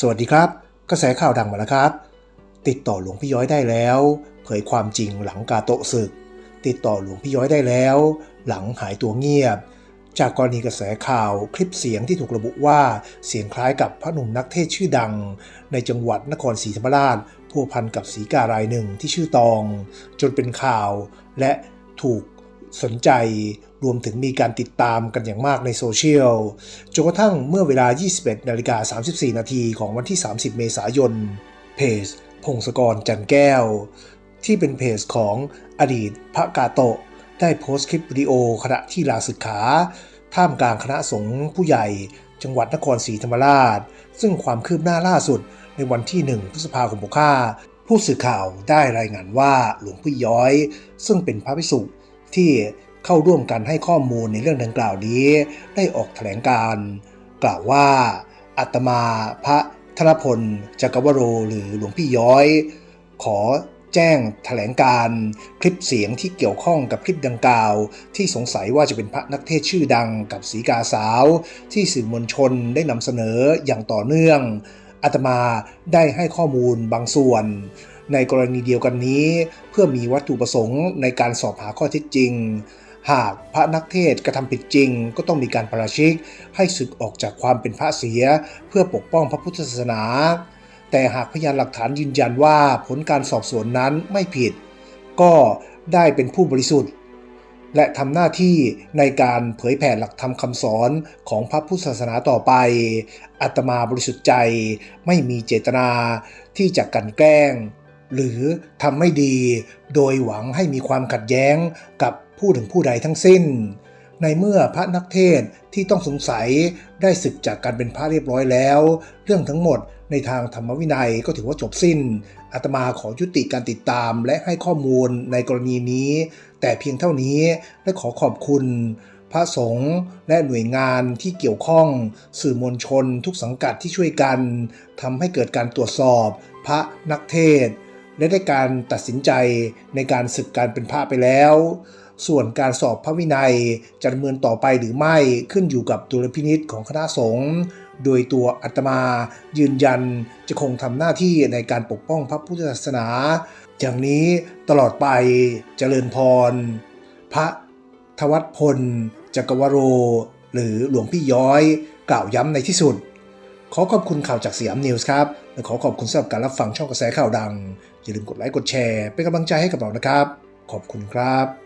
สวัสดีครับ กระแสข่าวดังมาแล้วครับ ติดต่อหลวงพี่ย้อยได้แล้ว เผยความจริงหลังกาโตะศึก ติดต่อหลวงพี่ย้อยได้แล้ว หลังหายตัวเงียบ จากกรณีกระแสข่าวคลิปเสียงที่ถูกระบุว่าเสียงคล้ายกับพระหนุ่มนักเทศชื่อดัง ในจังหวัดนครศรีธรรมราชพัวพันกับสีการายหนึ่งที่ชื่อตอง จนเป็นข่าวและถูก สนใจรวมถึงมีการติดตามกันอย่างมากในโซเชียลจนกระทั่งเมื่อเวลา 21นาฬิกา34 นาทีของวันที่ 30 เมษายน เพจ พงศกรจันแก้ว ที่เป็นเพจของอดีตพระกาโตะ ได้โพสต์คลิปวิดีโอขณะที่ลาศึกขา ท่ามกลางคณะสงฆ์ผู้ใหญ่ จังหวัดนครศรีธรรมราช ซึ่งความคืบหน้าล่าสุดในวันที่ 1 พฤษภาคม65ผู้สื่อข่าวได้รายงานว่าหลวงพี่ย้อย ซึ่งเป็นพระภิกษุ ที่เข้าร่วมกันให้ข้อมูลในเรื่องดังกล่าวนี้ ได้ออกแถลงการ กล่าวว่าอาตมาพระธนพลจักรวโรหรือหลวงพี่ย้อย ขอแจ้งแถลงการคลิปเสียงที่เกี่ยวข้องกับคลิปดังกล่าว ที่สงสัยว่าจะเป็นพระนักเทศชื่อดังกับสีกาสาว ที่สื่อมวลชนได้นำเสนออย่างต่อเนื่องอาตมาได้ให้ข้อมูลบางส่วน ในกรณีเดียวกันนี้ เพื่อมีวัตถุประสงค์ในการสอบหาข้อเท็จจริง หากพระนักเทศกระทำผิดจริง ก็ต้องมีการประชิก ให้ศึกออกจากความเป็นพระเสีย เพื่อปกป้องพระพุทธศาสนา แต่หากพยานหลักฐานยืนยันว่าผลการสอบสวนนั้นไม่ผิด ก็ได้เป็นผู้บริสุทธิ์ และทำหน้าที่ในการเผยแผ่หลักธรรมคำสอนของพระพุทธศาสนาต่อไปอาตมาบริสุทธิ์ใจไม่มีเจตนาที่จะกันแกล้ง หรือทำไม่ดี โดยหวังให้มีความขัดแย้งกับผู้ถึงผู้ใดทั้งสิ้น ในเมื่อพระนักเทศที่ต้องสงสัยได้ศึกจากการเป็นพระเรียบร้อยแล้ว เรื่องทั้งหมดในทางธรรมวินัยก็ถือว่าจบสิ้นอาตมาขอยุติการติดตามและให้ข้อมูลในกรณีนี้ แต่เพียงเท่านี้และขอขอบคุณ พระสงฆ์และหน่วยงานที่เกี่ยวข้อง สื่อมวลชนทุกสังกัดที่ช่วยกันทำให้เกิดการตรวจสอบ พระนักเทศ และได้การตัดสินใจในการศึกการเป็นพระไปแล้ว ส่วนการสอบพระวินัยจะดำเนินต่อไปหรือไม่ขึ้นอยู่กับดุลพินิษของคณะสงฆ์โดยตัวอาตมายืนยันจะคงทำหน้าที่ในการปกป้องพระพุทธศาสนา อย่างนี้ตลอดไปเจริญพร พระทวัตพลจักรวโร หรือหลวงพี่ย้อย กล่าวย้ำในที่สุด ขอขอบคุณข่าวจากสยามนิวส์ครับ และขอขอบคุณสำหรับการรับฟังช่องกระแสข่าวดัง อย่าลืมกดไลค์กดแชร์ เป็นกำลังใจให้กับเรานะครับ ขอบคุณครับ